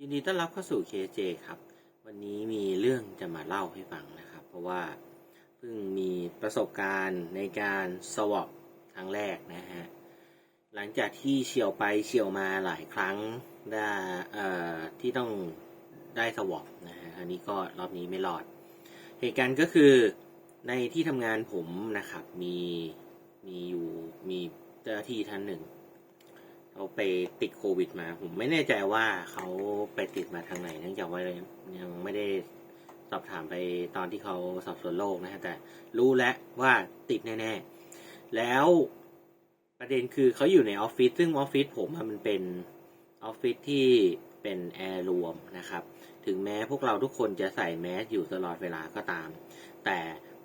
ยินดีต้อนรับเข้าสู่ KJ ครับ วันนี้มีเรื่องจะมาเล่าให้ฟังนะครับ เพราะว่าเพิ่งมีประสบการณ์ในการสวอปครั้งแรกนะฮะ หลังจากที่เฉียวไปเฉียวมาหลายครั้งได้เอ่อที่ต้องได้สวอปนะฮะ อันนี้ก็รอบนี้ไม่รอด เหตุการณ์ก็คือในที่ทำงานผมนะครับ มีมีอยู่มีเจ้าหน้าที่ท่านหนึ่ง เขาไปติดโควิดมา ผมไม่แน่ใจว่าเขาไปติดมาทางไหนเนื่องจากว่ายังไม่ได้สอบถามไปตอนที่เขาสอบสวนโรคนะฮะแต่รู้แล้วว่าติดแน่ ๆ แล้วประเด็นคือเขาอยู่ในออฟฟิศซึ่งออฟฟิศผมมันเป็นออฟฟิศที่เป็นแอร์รวมนะครับ ถึงแม้พวกเราทุกคนจะใส่แมสอยู่ตลอดเวลาก็ตาม แต่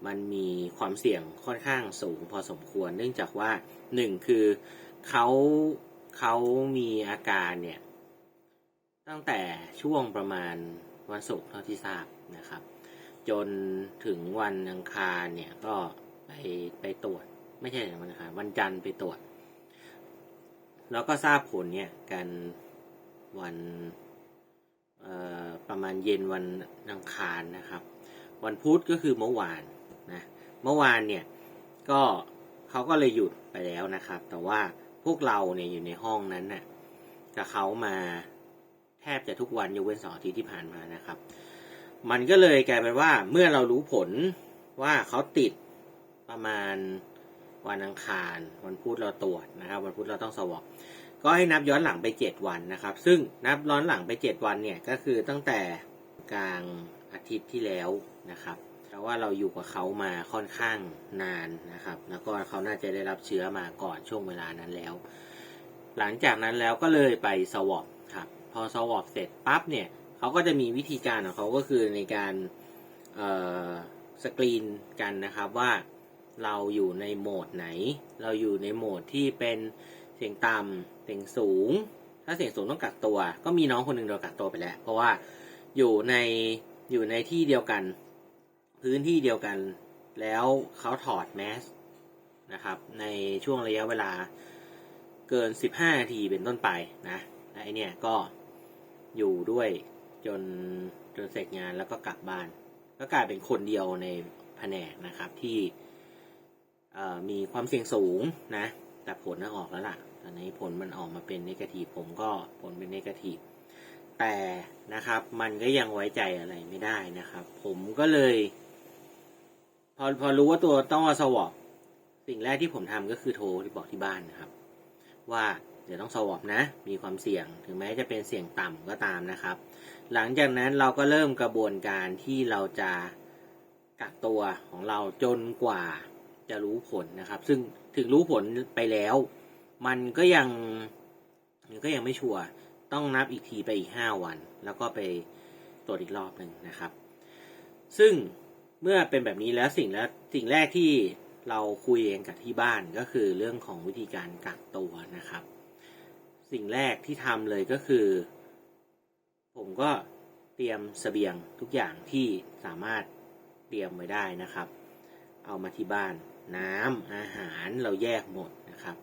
มันมีความเสี่ยงค่อนข้างสูงพอสมควร เนื่องจากว่าหนึ่งคือเขา เขามีอาการเนี่ย ตั้งแต่ช่วงประมาณวันศุกร์เท่าที่ทราบนะครับ จนถึงวันอังคารเนี่ยก็ไปไปตรวจ ไม่ใช่วันอังคารวันจันทร์ไปตรวจ แล้วก็ทราบผลเนี่ยกันวันประมาณเย็นวันอังคารนะครับ วันพุธก็คือเมื่อวานนะเมื่อวานเนี่ยก็เขาก็เลยหยุดไปแล้วนะครับ แต่ว่า พวกเราเนี่ยอยู่ในห้องนั้นน่ะกับเขามาแทบจะทุกวันยกเว้นสองอาทิตย์ที่ผ่านมานะครับ มันก็เลยกลายเป็นว่าเมื่อเรารู้ผลว่าเขาติดประมาณวันอังคาร วันพุธเราตรวจนะครับ วันพุธเราต้องสวอปก็ให้นับย้อนหลังไปเจ็ดวันนะครับ ซึ่งนับย้อนหลังไปเจ็ดวันเนี่ยก็คือตั้งแต่กลางอาทิตย์ที่แล้วนะครับ แต่ว่าเราอยู่กับเขามาค่อนข้างนานนะครับ แล้วก็เขาน่าจะได้รับเชื้อมาก่อนช่วงเวลานั้นแล้ว หลังจากนั้นแล้วก็เลยไปสวอปครับ พอสวอปเสร็จปั๊บเนี่ยเขาก็จะมีวิธีการของเขาก็คือในการสกรีนกันนะครับว่าเราอยู่ในโหมดไหน เราอยู่ในโหมดที่เป็นเสียงต่ำเสียงสูง ถ้าเสียงสูงต้องกักตัว ก็มีน้องคนหนึ่งโดนกักตัวไปแล้ว เพราะว่าอยู่ในอยู่ในที่เดียวกัน พื้นที่เดียวกัน แล้วเขาถอดแมสนะครับ ในช่วงระยะเวลาเกิน 15 นาทีเป็นต้นไปนะและไอเนี่ยก็อยู่ด้วยจนจนเสร็จงานแล้วก็กลับบ้าน ก็กลายเป็นคนเดียวในแผนกนะครับที่มีความเสี่ยงสูงนะ แต่ผลน่ะออกแล้วล่ะตอนนี้ผลมันออกมาเป็นนกาทีฟผมก็ผลเป็นนกาทีฟแต่นะครับมันก็ยังไว้ใจอะไรไม่ได้นะครับ ผมก็เลย อพอรู้ว่าตัวต้องสวอปสิ่งแรกที่ผมทำก็คือโทรที่บอกที่บ้านนะครับ ว่าเดี๋ยวต้องสวอปนะ มีความเสี่ยงถึงแม้จะเป็นเสี่ยงต่ำก็ตามนะครับ หลังจากนั้นเราก็เริ่มกระบวนการที่เราจะกักตัวของเราจนกว่าจะรู้ผลนะครับ ซึ่งถึงรู้ผลไปแล้ว มันก็ยังมันก็ยังไม่ชัวร์ต้องนับอีกทีไปอีกห้าวัน แล้วก็ไปตรวจอีกรอบหนึ่งนะครับ ซึ่ง เมื่อเป็นแบบนี้แล้วสิ่งแล้วสิ่งแรกที่เราคุยเองกับที่บ้านก็คือเรื่องของวิธีการกักตัวนะครับ สิ่งแรกที่ทำเลยก็คือ ผมก็เตรียมเสบียงทุกอย่างที่สามารถเตรียมไว้ได้นะครับ เอามาที่บ้าน น้ำอาหารเราแยกหมดนะครับ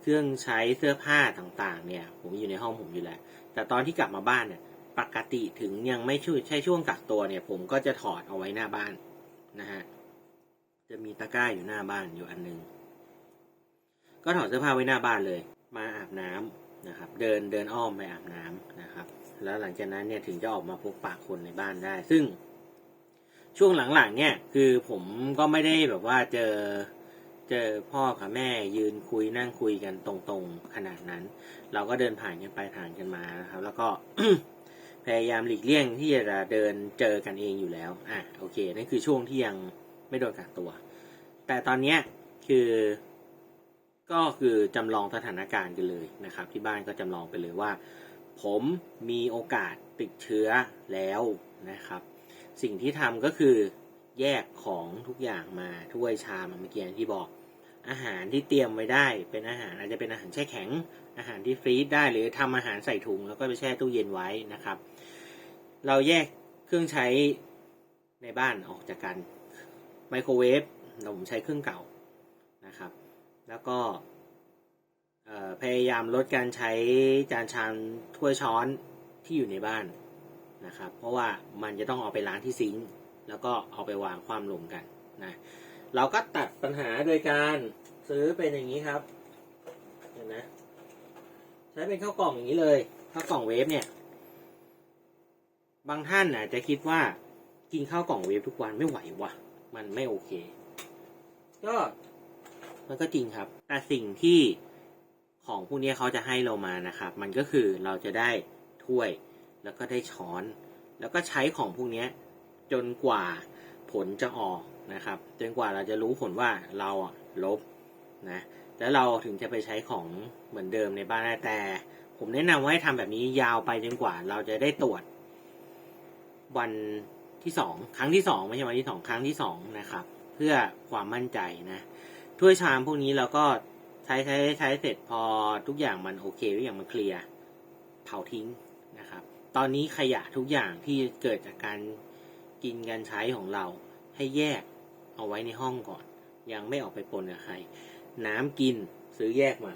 เครื่องใช้เสื้อผ้าต่างๆ เนี่ย ผมอยู่ในห้องผมอยู่แหล้วแต่ตอนที่กลับมาบ้านเนี่ยปกติถึงยังไม่ช่วยใช้ช่วงกักตัวเนี่ย ผมก็จะถอดเอาไว้หน้าบ้าน นะฮะจะมีตะกร้าอยู่หน้าบ้านอยู่อันหนึง ก็ถอดเสื้อผ้าไว้หน้าบ้านเลย มาอาบน้ำนะครับ เดินเดินอ้อมไปอาบน้ำนะครับ แล้วหลังจากนั้นเนี่ยถึงจะออกมาพบปะคนในบ้านได้ ซึ่ง ช่วงหลังๆ เนี่ย คือผมก็ไม่ได้แบบว่าเจอเจอพ่อกับแม่ยืนคุยนั่งคุยกันตรงๆขนาดนั้น เราก็เดินผ่านกันไปผ่านกันมานะครับ แล้วก็ พยายามหลีกเลี่ยงที่จะเดินเจอกันเองอยู่แล้ว อะโอเค นั่นคือช่วงที่ยังไม่โดนกักตัว แต่ตอนเนี้ยคือก็คือจำลองสถานการณ์กันเลยนะครับ ที่บ้านก็จำลองไปเลยว่า ผมมีโอกาสติดเชื้อแล้วนะครับ สิ่งที่ทำก็คือแยกของทุกอย่างมาถ้วยชามเมื่อกี้ที่บอก อาหารที่เตรียมไว้ได้เป็นอาหารอาจจะเป็นอาหารแช่แข็ง อาหารที่ฟรีซได้หรือทำอาหารใส่ถุงแล้วก็ไปแช่ตู้เย็นไว้นะครับ เราแยกเครื่องใช้ในบ้านออกจากกันไมโครเวฟเราผมใช้เครื่องเก่านะครับ แล้วก็พยายามลดการใช้จานชามถ้วยช้อนที่อยู่ในบ้านนะครับ เพราะว่ามันจะต้องเอาไปล้างที่ซิงค์แล้วก็เอาไปวางความลงกันนะเราก็ตัดปัญหาโดยการซื้อเป็นอย่างนี้ครับเห็นไหมใช้เป็นข้าวกล่องอย่างนี้เลยข้าวกล่องเวฟเนี่ย บางท่านอาจจะคิดว่ากินข้าวกล่องเวฟทุกวันไม่ไหววะมันไม่โอเค ก็มันก็จริงครับ แต่สิ่งที่ของพวกนี้เขาจะให้เรามานะครับ มันก็คือเราจะได้ถ้วย แล้วก็ได้ช้อน แล้วก็ใช้ของพวกนี้จนกว่าผลจะออกนะครับ จนกว่าเราจะรู้ผลว่าเราอะลบนะแล้วเราถึงจะไปใช้ของเหมือนเดิมในบ้านแต่ ผมแนะนำว่าให้ทำแบบนี้ยาวไปจนกว่าเราจะได้ตรวจ วันที่สองครั้งที่สองไม่ใช่วันที่สองครั้งที่สองนะครับ เพื่อความมั่นใจนะถ้วยชามพวกนี้เราก็ใช้ใช้ใช้เสร็จพอทุกอย่างมันโอเคทุกอย่างมันเคลียร์เผาทิ้งนะครับ ตอนนี้ขยะทุกอย่างที่เกิดจากการกินการใช้ของเราให้แยกเอาไว้ในห้องก่อน ยังไม่ออกไปปนกับใคร น้ำกินซื้อแยกมา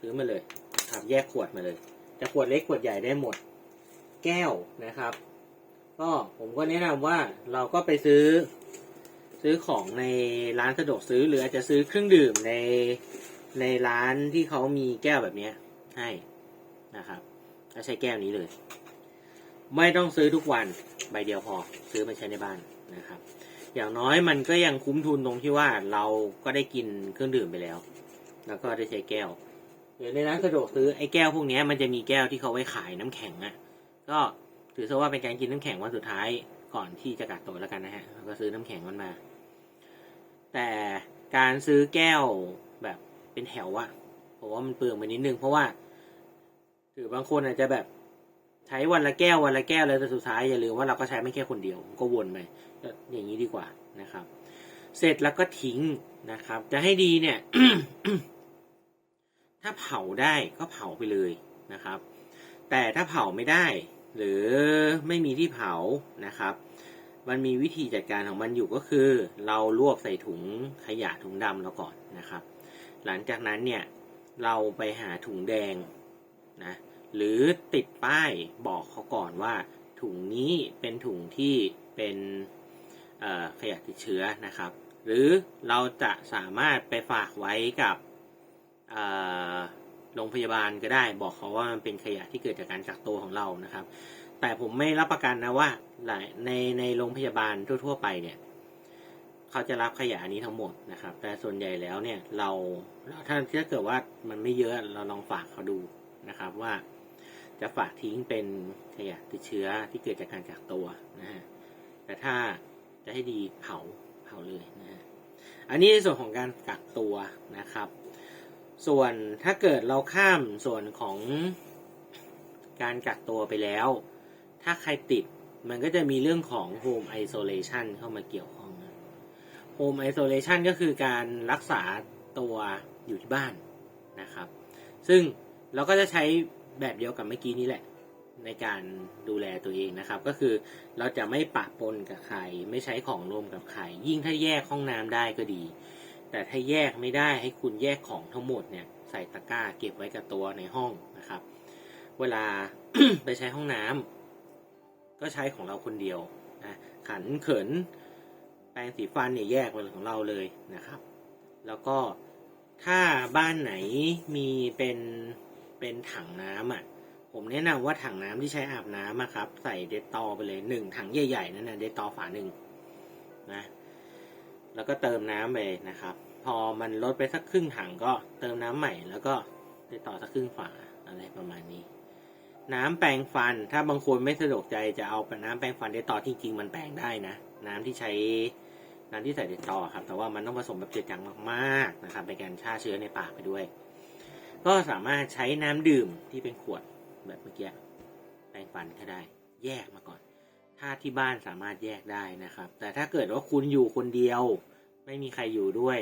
ซื้อมาเลยครับแยกขวดมาเลยจะขวดเล็กขวดใหญ่ได้หมด แก้วนะครับ ก็ผมก็แนะนำว่าเราก็ไปซื้อซื้อของในร้านสะดวกซื้อ หรืออาจจะซื้อเครื่องดื่มในในร้านที่เขามีแก้วแบบเนี้ยให้นะครับก็ใช้แก้วนี้เลย ไม่ต้องซื้อทุกวันใบเดียวพอซื้อมาใช้ในบ้านนะครับ อย่างน้อยมันก็ยังคุ้มทุนตรงที่ว่าเราก็ได้กินเครื่องดื่มไปแล้ว แล้วก็ได้ใช้แก้วหรือในร้านสะดวกซื้อไอ้แก้วพวกนี้มันจะมีแก้วที่เขาไว้ขายน้ำแข็งอะ่ะ ก็ถือซะว่าเป็นการกินน้ำแข็งวันสุดท้ายก่อนที่จะกักตัวแล้วกันนะฮะก็ซื้อน้ำแข็งมันมา แต่การซื้อแก้วแบบเป็นแถวอะผมว่ามันเปลืองไปนิดนึงเพราะว่าถือบางคนอาจจะแบบใช้วันละแก้ววันละแก้วเลยแต่สุดท้ายอย่าลืมว่าเราก็ใช้ไม่แค่คนเดียวก็วนไปก็อย่างนี้ดีกว่านะครับ เสร็จแล้วก็ทิ้งนะครับ จะให้ดีเนี่ย ถ้าเผาได้ก็เผาไปเลยนะครับ แต่ถ้าเผาไม่ได้ หรือไม่มีที่เผานะครับ มันมีวิธีจัดการของมันอยู่ก็คือ เราลวกใส่ถุงขยะถุงดำแล้วก่อนนะครับ หลังจากนั้นเนี่ยเราไปหาถุงแดงนะหรือติดป้ายบอกเขาก่อนว่า ถุงนี้เป็นถุงที่เป็นขยะติดเชื้อนะครับ หรือเราจะสามารถไปฝากไว้กับ โรงพยาบาลก็ได้บอกเขาว่ามันเป็นขยะที่เกิดจากการกักตัวของเรานะครับ แต่ผมไม่รับประกันนะว่าในในโรงพยาบาลทั่ว ๆ ไปเนี่ยเขาจะรับขยะนี้ทั้งหมดนะครับ แต่ส่วนใหญ่แล้วเนี่ยเราถ้าถ้าเกิดว่ามันไม่เยอะเราลองฝากเขาดูนะครับว่าจะฝากทิ้งเป็นขยะติดเชื้อที่เกิดจากการกักตัวนะฮะแต่ถ้าจะให้ดีเผาเผาเลยนะฮะอันนี้ในส่วนของการกักตัวนะครับ ส่วนถ้าเกิดเราข้ามส่วนของการกักตัวไปแล้ว ถ้าใครติดมันก็จะมีเรื่องของ home isolation เข้ามาเกี่ยวข้องนะ home isolation ก็คือการรักษาตัวอยู่ที่บ้านนะครับ ซึ่งเราก็จะใช้แบบเดียวกับเมื่อกี้นี้แหละ ในการดูแลตัวเองนะครับ ก็คือเราจะไม่ปะปนกับใคร ไม่ใช้ของรวมกับใคร ยิ่งถ้าแยกห้องน้ำได้ก็ดี แต่ถ้าแยกไม่ได้ให้คุณแยกของทั้งหมดเนี่ยใส่ตะกร้าเก็บไว้กับตัวในห้องนะครับ เวลาไปใช้ห้องน้ำก็ใช้ของเราคนเดียวนะขันเขินแปรงสีฟันเนี่ยแยกเป็นของเราเลยนะครับ แล้วก็ถ้าบ้านไหนมีเป็นเป็นถังน้ำอะผมแนะนำว่าถังน้ำที่ใช้อาบน้ำอะครับ ใส่เดตตอไปเลยหนึ่งถังใหญ่ๆนั่นนะเดตตอฝาหนึ่งนะ แล้วก็เติมน้ำไปนะครับ พอมันลดไปสักครึ่งถังก็เติมน้ำใหม่ แล้วก็เดตตอสักครึ่งฝาอะไรประมาณนี้ น้ำแปรงฟัน ถ้าบางคนไม่สะดวกใจจะเอานน้ำแปรงฟันเดตตอจริง ๆ มันแปรงได้นะ น้ำที่ใช้น้ำที่ใส่เดตตอครับ แต่ว่ามันต้องผสมแบบเจือจางมากๆนะครับเป็นการฆ่าเชื้อในปากไปด้วย ก็สามารถใช้น้ำดื่มที่เป็นขวดแบบเมื่อกี้แปรงฟันก็ได้ แยกมาก่อน ถ้าที่บ้านสามารถแยกได้นะครับ แต่ถ้าเกิดว่าคุณอยู่คนเดียว ไม่มีใครอยู่ด้วย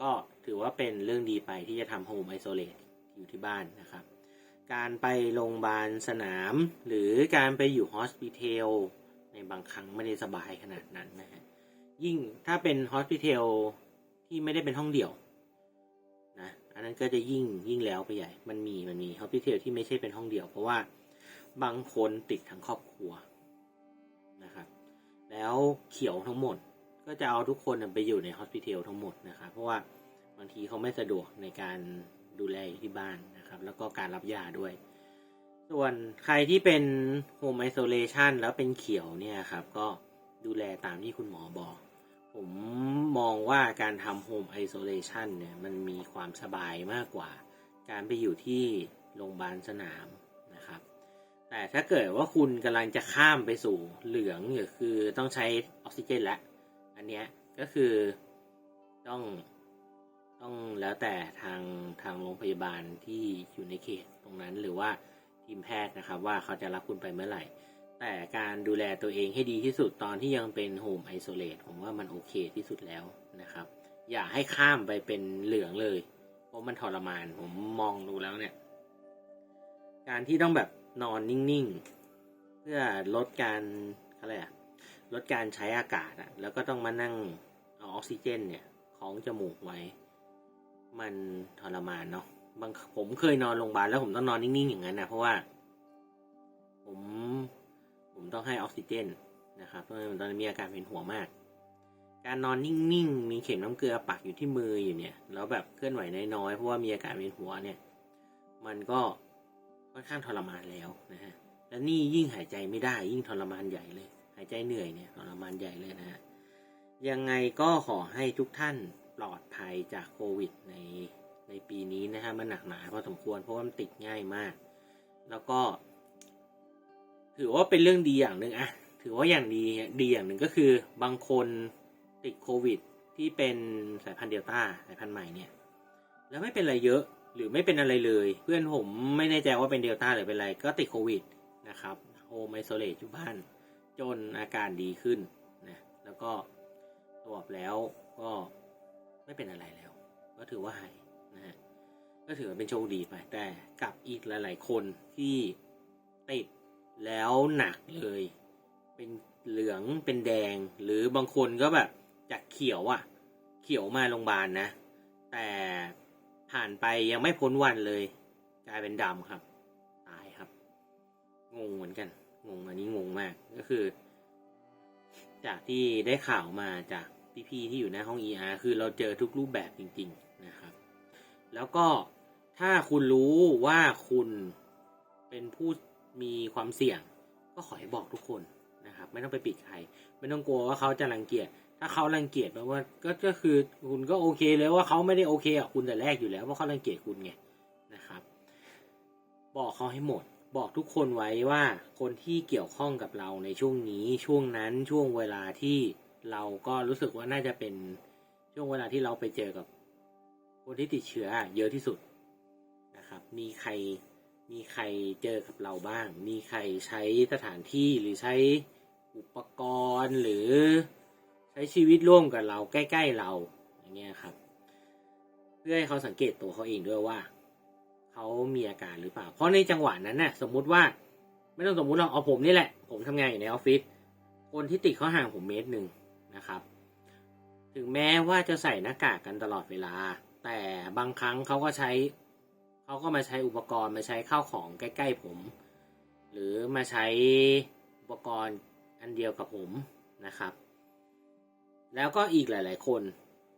ก็ถือว่าเป็นเรื่องดีไปที่จะทำโฮมไอโซเลตอยู่ที่บ้านนะครับ การไปโรงพยาบาลสนาม หรือการไปอยู่ฮอสพิทอลในบางครั้งไม่ได้สบายขนาดนั้นนะฮะยิ่งถ้าเป็นฮอสพิทอลที่ไม่ได้เป็นห้องเดี่ยวนะอันนั้นก็จะยิ่งยิ่งแล้วไปใหญ่ มันมีมันมีฮอสพิทอลที่ไม่ใช่เป็นห้องเดี่ยว เพราะว่าบางคนติดทั้งครอบครัว นะครับ แล้วเขียวทั้งหมดก็จะเอาทุกคนไปอยู่ในฮอสพิทอลทั้งหมดนะครับ เพราะว่าบางทีเขาไม่สะดวกในการดูแลอยู่ที่บ้านนะครับ แล้วก็การรับยาด้วย ส่วนใครที่เป็นโฮมไอโซเลชันแล้วเป็นเขียวเนี่ยครับ ก็ดูแลตามที่คุณหมอบอก ผมมองว่าการทำโฮมไอโซเลชันเนี่ยมันมีความสบายมากกว่า การไปอยู่ที่โรงพยาบาลสนาม แต่ถ้าเกิดว่าคุณกำลังจะข้ามไปสู่เหลืองเนี่ยคือต้องใช้ออกซิเจนแล้วอันเนี้ยก็คือต้องต้องแล้วแต่ทางทางโรงพยาบาลที่อยู่ในเขตตรงนั้นหรือว่าทีมแพทย์นะครับว่าเขาจะรับคุณไปเมื่อไหร่ แต่การดูแลตัวเองให้ดีที่สุดตอนที่ยังเป็นโฮมไอโซเลตผมว่ามันโอเคที่สุดแล้วนะครับ อย่าให้ข้ามไปเป็นเหลืองเลย เพราะมันทรมานผมมองดูแล้วเนี่ย การที่ต้องแบบ นอนนิ่งๆ เพื่อลดการอะไรอะลดการใช้อากาศอะแล้วก็ต้องมานั่งเอาออกซิเจนเนี่ยของจมูกไว้ มันทรมานเนาะบางผมเคยนอนโรงพยาบาลแล้วผมต้องนอนนิ่งๆอย่างนั้นนะเพราะว่า ผมผมต้องให้ออกซิเจนนะครับเพราะว่าตอนนี้มีอาการเป็นหัวมาก การนอนนิ่งๆ มีเข็มน้ำเกลือปักอยู่ที่มืออยู่เนี่ย แล้วแบบเคลื่อนไหวน้อยๆ เพราะว่ามีอาการเป็นหัวเนี่ย มันก็ ค่อนข้างทรมานแล้วนะฮะแล้วนี่ยิ่งหายใจไม่ได้ยิ่งทรมานใหญ่เลย หายใจเหนื่อยเนี่ยทรมานใหญ่เลยนะฮะยังไงก็ขอให้ทุกท่านปลอดภัยจากโควิดในในปีนี้นะฮะมันหนักหนาพอสมควรเพราะว่ามันติดง่ายมาก แล้วก็ ถือว่าเป็นเรื่องดีอย่างหนึ่งอะถือว่าอย่างดีดีอย่างหนึ่งก็คือบางคนติดโควิดที่เป็นสายพันธุ์เดลต้าสายพันธุ์ใหม่เนี่ย แล้วไม่เป็นอะไรเยอะ หรือไม่เป็นอะไรเลย เพื่อนผมไม่แน่ใจว่าเป็นเดลต้าหรือเป็นอะไร ก็ติดโควิดนะครับโฮมไอโซเลตอยู่บ้าน จนอาการดีขึ้นนะแล้วก็ตรวจแล้วก็ไม่เป็นอะไรแล้ว ก็ถือว่าหายนะฮะก็ถือว่าเป็นโชคดีไปแต่กับอีกหลาย ๆ คนที่ติดแล้วหนักเลย เป็นเหลืองเป็นแดง หรือบางคนก็แบบจากเขียวอะ่ะ เขียวมาโรงพยาบาลนะ แต่ ผ่านไปยังไม่พ้นวันเลย กลายเป็นดำครับ ตายครับ งงเหมือนกัน งงอันนี้งงมากก็คือ จากที่ได้ข่าวมาจากพี่ๆที่อยู่ในห้อง ER คือเราเจอทุกรูปแบบจริง ๆนะครับ แล้วก็ถ้าคุณรู้ว่าคุณเป็นผู้มีความเสี่ยง ก็ขอให้บอกทุกคนนะครับ ไม่ต้องไปปิดใคร ไม่ต้องกลัวว่าเขาจะรังเกียจ ถ้าเขารังเกียจแปลว่าก็ก็คือคุณก็โอเคเลยว่าเขาไม่ได้โอเคกับคุณแต่แรกอยู่แล้วเพราะเขารังเกียจคุณไงนะครับ บอกเขาให้หมด บอกทุกคนไว้ว่าคนที่เกี่ยวข้องกับเราในช่วงนี้ช่วงนั้นช่วงเวลาที่เราก็รู้สึกว่าน่าจะเป็นช่วงเวลาที่เราไปเจอกับคนที่ติดเชื้อเยอะที่สุดนะครับ มีใครมีใครเจอกับเราบ้าง มีใครใช้สถานที่หรือใช้อุปกรณ์หรือ ใช้ชีวิตร่วมกับเราใกล้ ๆเราอย่างเงี้ยครับ เพื่อให้เขาสังเกตตัวเขาเองด้วยว่าเขามีอาการหรือเปล่า เพราะในจังหวะนั้นน่ะ สมมุติว่า ไม่ต้องสมมุติเราเอาผมนี่แหละ ผมทำงานอยู่ในออฟฟิศคนที่ติดเขาห่างผมเมตรหนึ่งนะครับ ถึงแม้ว่าจะใส่หน้ากากกันตลอดเวลา แต่บางครั้งเขาก็ใช้เขาก็มาใช้อุปกรณ์มาใช้ข้าวของใกล้ ๆ ผม หรือมาใช้อุปกรณ์อันเดียวกับผมนะครับ แล้วก็อีกหลาย ๆ คน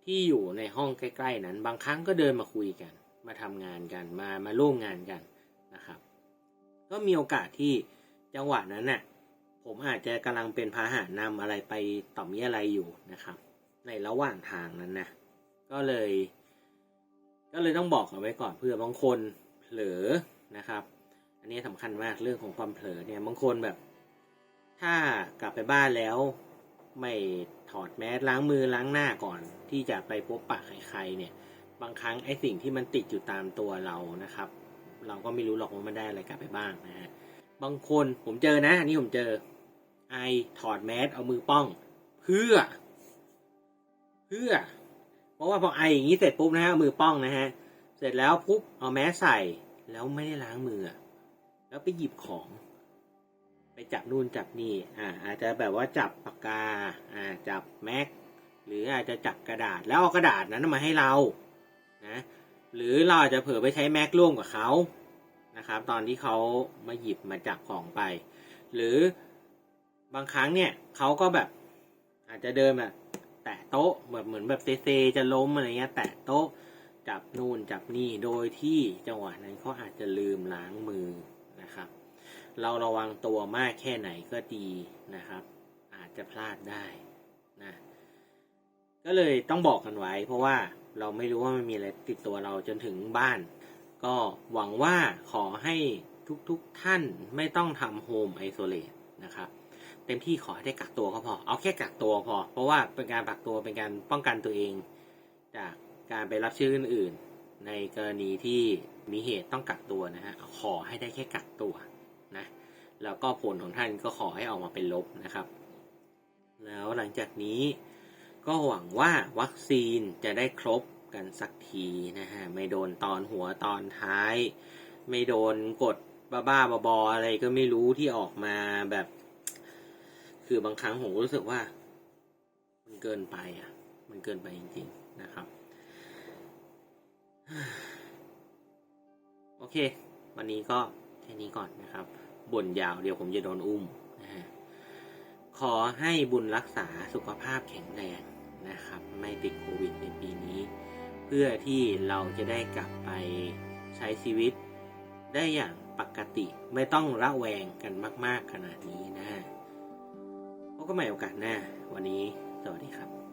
ที่อยู่ในห้องใกล้ ๆ นั้น บางครั้งก็เดินมาคุยกัน มาทำงานกันมามาร่วมงานกันนะครับ ก็มีโอกาสที่จังหวะนั้นน่ะผมอาจจะกำลังเป็นพาหะนำอะไรไปต่อมีอะไรอยู่นะครับ ในระหว่างทางนั้นนะก็เลย ก็เลยต้องบอกเอาไว้ก่อนเพื่อบางคนเผลอนะครับ อันนี้สำคัญมากเรื่องของความเผลอเนี่ยบางคนแบบ ถ้ากลับไปบ้านแล้ว ไม่ถอดแมสล้างมือล้างหน้าก่อน ที่จะไปพบปะใครๆเนี่ย บางครั้งไอ้สิ่งที่มันติดอยู่ตามตัวเรานะครับ เราก็ไม่รู้หรอกว่ามันได้อะไรกลับไปบ้างนะฮะบางคนผมเจอนะอันนี้ผมเจอ ไอถอดแมสเอามือป้อง เพื่อ เพื่อ เพราะว่าพอไออย่างนี้เสร็จปุ๊บนะฮะมือป้องนะฮะเสร็จแล้วปุ๊บเอาแมสใส่แล้วไม่ได้ล้างมือ แล้วไปหยิบของ ไปจับนู่นจับนี่อ่าอาจจะแบบว่าจับปากกาอ่าจับแม็กหรืออาจจะจับกระดาษแล้วเอากระดาษนั้นมาให้เรานะหรือเราอาจจะเผลอไปใช้แม็กร่วมกับเขานะครับตอนที่เขามาหยิบมาจับของไป หรือบางครั้งเนี่ยเขาก็แบบอาจจะเดินแบบแตะโต๊ะแบบเหมือนแบบเซเซจะล้มอะไรเงี้ยแตะโต๊ะจับนู่นจับนี่โดยที่จังหวะนั้นเขาอาจจะลืมล้างมือ เราระวังตัวมากแค่ไหนก็ดีนะครับ อาจจะพลาดได้นะก็เลยต้องบอกกันไว้ เพราะว่าเราไม่รู้ว่ามันมีอะไรติดตัวเราจนถึงบ้าน ก็หวังว่าขอให้ทุกๆทท่านไม่ต้องทำโฮมไอโซเลตนะครับเต็มที่ขอให้ได้กักตัวก็พอ เอาแค่กักตัวพอ เพราะว่าเป็นการกักตัวเป็นการป้องกันตัวเอง จากการไปรับเชื้ออื่นๆในกรณีที่มีเหตุต้องกักตัวนะฮะขอให้ได้แค่กักตัว แล้วก็ผลของท่านก็ขอให้ออกมาเป็นลบนะครับ แล้วหลังจากนี้ก็หวังว่าวัคซีนจะได้ครบกันสักทีนะฮะไม่โดนตอนหัวตอนท้าย ไม่โดนกดบ้าๆบอๆอะไรก็ไม่รู้ที่ออกมาแบบ คือบางครั้งผมรู้สึกว่า มันเกินไปอะ มันเกินไปจริงๆนะครับโอเค วันนี้ก็แค่นี้ก่อนนะครับ บ่นยาวเดี๋ยวผมจะโดนอุ้มนะฮะขอให้บุญรักษาสุขภาพแข็งแรงนะครับ ไม่ติดโควิดในปีนี้ เพื่อที่เราจะได้กลับไปใช้ชีวิตได้อย่างปกติไม่ต้องระแวงกันมาก ๆ ขนาดนี้นะพบกันใหม่โอกาสหน้า วันนี้ สวัสดีครับ